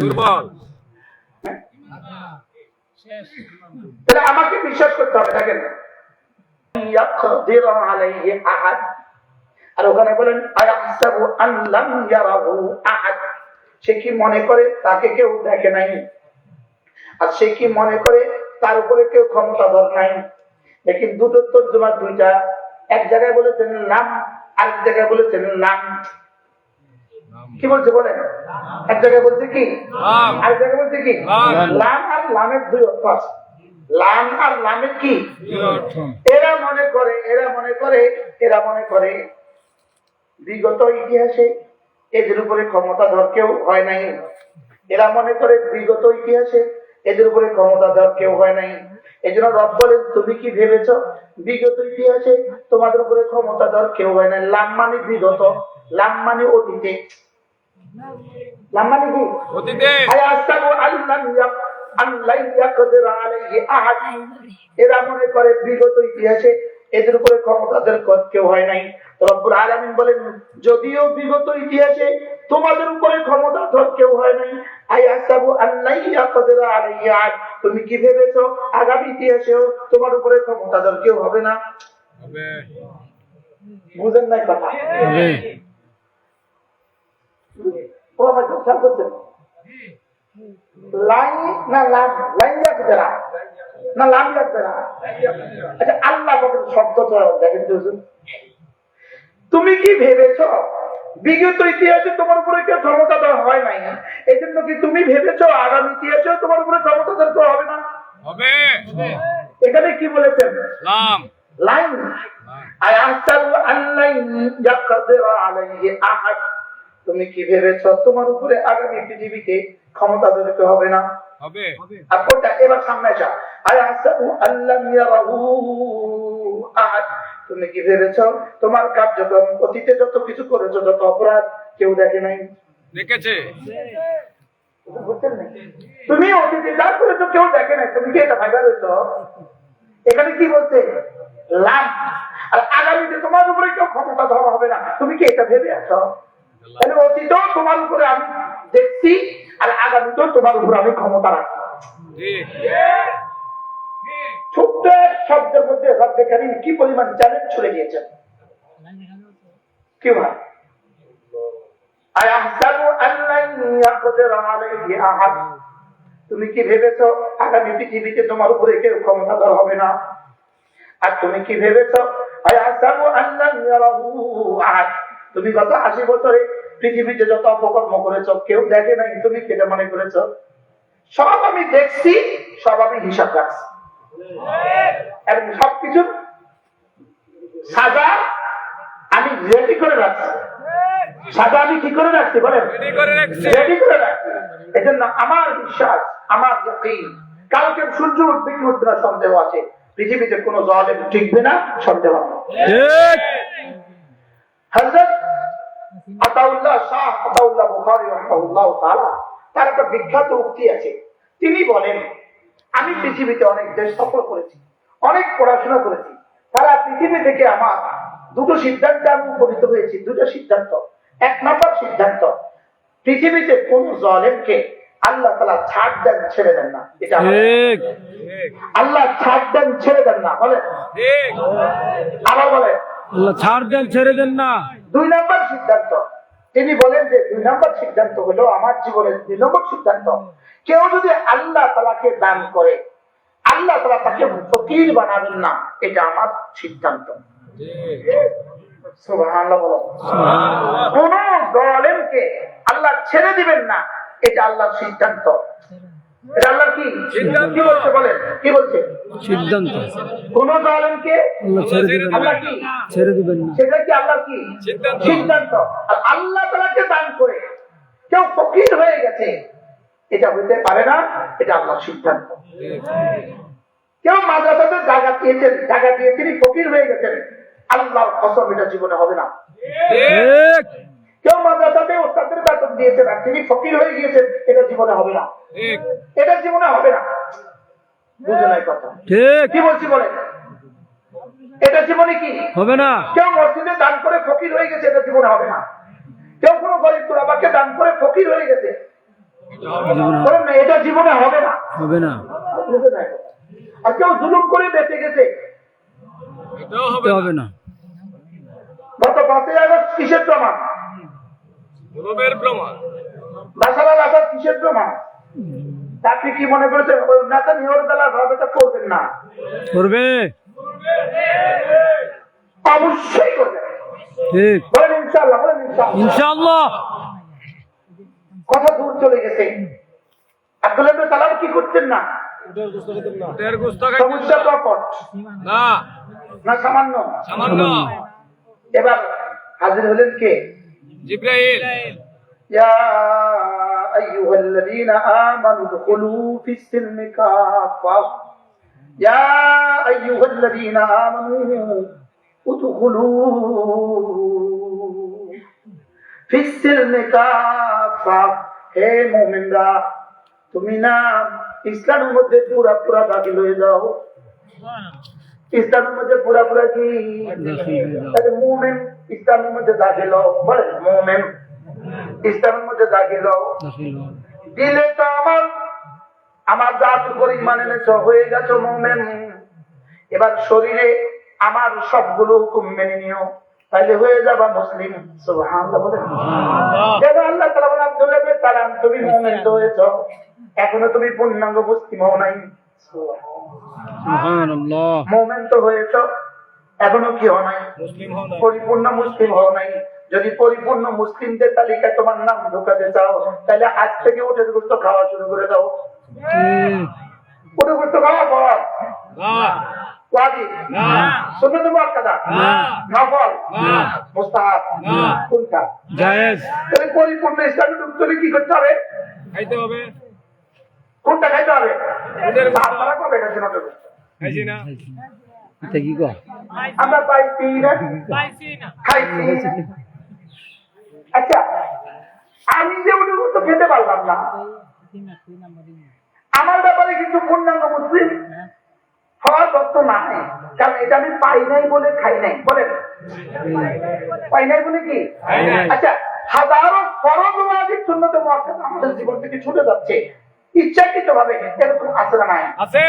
দুর্বল। তাহলে আমাকে বিশ্বাস করতে হবে, দেখেন। আর ওখানে বলেন সে কি মনে করে? তাকে কেউ দেখে নাই। আর সে কি মনে করে? তার উপরে কেউ ক্ষমতাধর নাই। লেকিন দুটো তর্জমা দুইটা। এক জায়গায় বলেছেন নাম আরেক জায়গায় বলেছেন নাম কি বলছে বলেন? এক জায়গায় বলছে কি। আরেক জায়গায় বলছে কি? লাম। লাম আর লামের দুই অর্থ আছে। লাম আর লামের কি? এরা মনে করে এরা মনে করে এরা মনে করে। বিগত ইতিহাসে এদের উপরে ক্ষমতাধর কেউ হয় নাই। এরা মনে করে বিগত ইতিহাসে এদের উপরে ক্ষমতাধর কেউ হয় নাই। এই জন্য রব বলেন তুমি কি ভেবেছ বিগত ইতিহাসে তোমাদের উপরে ক্ষমতাধর কেউ হয় নাই? লাম মানে বিগত লাম মানে অতীতে। আল্লাহ ইয়াকদির আলাইহি আহাদ। এরা মনে করে বিগত ইতিহাসে এদের উপরে ক্ষমতাদের কেউ হয় নাই। রব্বুল আলামিন বলেন যদিও বিগত ইতিহাসে তোমাদের উপরে ক্ষমতাধর কেউ হয় নাই আল্লাহ ইয়াকদির আলাইহি আহাদ। তুমি কি ভেবেছো আগামী ইতিহাসেও তোমার উপরে ক্ষমতাধর কেউ হবে না? বুঝেন নাই কথা। ও আমার কথা খেয়াল করছেন লাইন না লাম লাইন লাগবে না। না লাম লাগবে না। আচ্ছা আল্লাহ বলেন শব্দ তো দেখেন তুমি কি ভেবেছ? বিগত ইতিহাসে তোমার উপরে কেউ ক্ষমতাধর হয় নাই। এই জন্য কি তুমি ভেবেছ আগামী ইতিহাসেও তোমার উপরে ক্ষমতাধর কেউ হবে না? হবে। এখানে কি বলেছেন? লাম। লাইন। আয়াহসাবু আল্লান ইয়াকদির আলাইহি আহাদ। তুমি কি ভেবেছ তোমার উপরে আগামী পৃথিবীতে ক্ষমতা দিতে হবে না? হবে। আর কোনটা? এবার সামনে আসা আয়াহসাবু আল্লাম ইয়ারাহু আহাদ। তুমি কি ভেবেছ তোমার কার্যক্রম অতীতে যত কিছু করেছ যত অপরাধ কেউ দেখে নাই? দেখেছে। তুমি অতীতে যা করেছ কেউ দেখে নাই। তুমি কি এটা ভাগা রয়েছ এখানে কি বলছে? লাভ। আর আগামীতে তোমার উপরে কেউ ক্ষমতা ধরা হবে না। তুমি কি এটা ভেবে আছো? তোমার উপরে আমি দেখছি আর আগামীতেও তোমার উপরে আমি ক্ষমতা রাখি ঠিক ছোট্ট এক শব্দের মধ্যে রব্বে কারিম কি পরিমাণ চ্যালেঞ্জ ছুড়ে দিয়েছেন? কি ভাই? আয়াহসাবু আল্লান ইয়াকদির আলাইহি আহাদ। তুমি কি ভেবেছ আগামী পৃথিবীতে তোমার উপরে কেউ ক্ষমতাধর হবে না? আর তুমি কি ভেবেছ ইয়ারাহু আহাদ? তুমি গত আশি বছরে পৃথিবীতে যত অপকর্ম করেছ কেউ দেখে নাই তুমি কেটে মনে করেছ? সব আমি দেখছি সব আমি হিসাব রাখছি। এবং সবকিছু সাজা আমি রেডি করে রাখছি। সাজা আমি কি করে রাখছি বলেন? রেডি করে রাখছে। রেডি করে রাখছি। এজন্য আমার বিশ্বাস আমার কালকে সূর্য উঠবে কি উঠবে না সন্দেহ আছে। পৃথিবীতে কোনো জলের টিকবে না সন্দেহ নেই। হযরত আতাউল্লাহ শাহ আতাউল্লাহ বুখারী রাহিমাহুল্লাহ তাআলা তার একটা বিখ্যাত উক্তি আছে। তিনি বলেন আমি পৃথিবীতে অনেক দেশ সফর করেছি অনেক পড়াশোনা করেছি। সারা পৃথিবী থেকে আমার দুটো সিদ্ধান্ত আমি উপনীত হয়েছি। দুটো সিদ্ধান্ত। এক নম্বর সিদ্ধান্ত পৃথিবীতে কোন জলেমকে আল্লাহ তালা ছাড় দেন ছেড়ে দেন না। এটা আল্লাহ ছাড় দেন ছেড়ে দেন না। বলে আবার বলে আল্লাহ ছাড় দেন ছেড়ে দেন না। দুই নম্বর সিদ্ধান্ত। তিনি বলেন যে দুই নম্বর সিদ্ধান্ত হলো আমার জীবনের দুই নম্বর সিদ্ধান্ত। কেউ যদি আল্লাহ তালাকে দান করে আল্লাহ তালা তাকে ফকির বানাবেন না এটা আমার সিদ্ধান্ত। কোন জালেমকে আল্লাহ ছেড়ে দিবেন না এটা আল্লাহর সিদ্ধান্ত। সিদ্ধান্ত। কি বলছে বলেন? কি বলছে? সিদ্ধান্ত। কোন জালেমকে ছেড়ে দিবেন না। আল্লাহ কি? ছেড়ে দিবেন না। সেটা কি আল্লাহ কি? সিদ্ধান্ত। সিদ্ধান্ত। আর আল্লাহ তালাকে দান করে কেউ ফকির হয়ে গেছে এটা হইতে পারে না এটা আল্লাহর সিদ্ধান্ত। কেউ মাদ্রাসাতে জায়গা দিয়েছেন জায়গা দিয়ে তিনি ফকির হয়ে গেছেন আল্লাহর কসম এটা জীবনে হবে না। ঠিক। ঠিক। কেউ মাদ্রাসাতে ওস্তাদের বেতন দিয়েছেন আর তিনি ফকির হয়ে গিয়েছেন এটা জীবনে হবে না। এটা জীবনে হবে না। বুঝে নাই কথা। কি বলছি বলেন? এটা জীবনে কি? হবে না। কেউ মসজিদে দান করে ফকির হয়ে গেছে এটা জীবনে হবে না। কেউ কোনো গরিব গোরাবাকে দান করে ফকির হয়ে গেছে জীবনে বলেন না এটা জীবনে হবে না। হবে না। বুঝে আর কেউ জুলুম করে বেঁচে গেছে এটাও হতে হবে হবে না। না। গত পাঁচই আগস্ট কিসের প্রমাণ? প্রমাণ। আসাদ কিসের প্রমাণ? আপনি কি মনে করেছেন ওই নেতা ভাবেটা করবেন না? করবে। অবশ্যই করবেন ঠিক। বলেন ইনশাল্লাহ বলেন ইনশাআল্লাহ। কথা দূর চলে গেছে। ইবনে সালাম কি করতেন না? উটের গোস্ত খাইতেন সমস্যা না। না। না সামান্য। সামান্য। এবার হাজির হলেন কে? জিব্রাইল يا أيها الذين آمنوا ادخلوا في السلم كافة يا أيها الذين آمنوا ادخلوا في السلم كافة হে মোমেনরা তুমি না ইসলামের মধ্যে পুরা পুরা দাখিল হয়ে যাও ইসলামের মধ্যে পুরা পুরা কি তাহলে মোমেন ইসলামের মধ্যে দাখিল হও। বলেন মোমেন। ইসলামের মধ্যে দাখিল হও। দিলে তো আমার আমার জাত পরিমাণ এনেছ হয়ে গেছো মোমেন। এবার শরীরে আমার সবগুলো হুকুম মেনে নিও তাহলে হয়ে যাবা মুসলিম। আল্লাহ আব্দুল্লাহ সালাম তুমি হয়েছ এখনও তুমি পূর্ণাঙ্গ মুসলিম হও নাই। সুবহানাল্লাহ। মুমিন তো হয়েছ এখনও কি হও নাই। পরিপূর্ণ মুসলিম হও নাই। যদি পরিপূর্ণ মুসলিমদের তালিকায় তোমার নাম ঢোকাতে চাও তাহলে আজ থেকে উঠে গোস্ত খাওয়া শুরু করে দাও। উঠে গোস্ত খাওয়া। কোনটা পরিপূর্ণ ইসলামে ঢুকতে হলে কি করতে হবে? খাইতে হবে। কোনটা খাইতে হবে? আপনারা কবে খাইছেন ওটা গোস্ত? এটা কি কর আমরা পাইছি না খাইছি আচ্ছা আমি যে গোস্ত খেতে পারলাম না। আমার ব্যাপারে কিন্তু পূর্ণাঙ্গ মুসলিম হওয়ার তত্ত্ব নাই। কারণ এটা আমি পাই নাই বলে খাই নাই। বলেন। পাই নাই বলে কি? আচ্ছা হাজারো ফরজ ওয়াজিব সুন্নত মুআক্কাদা আমাদের জীবন থেকে ছুটে যাচ্ছে। ইচ্ছাকৃত ভাবে এরকম আছে না নাই? আছে।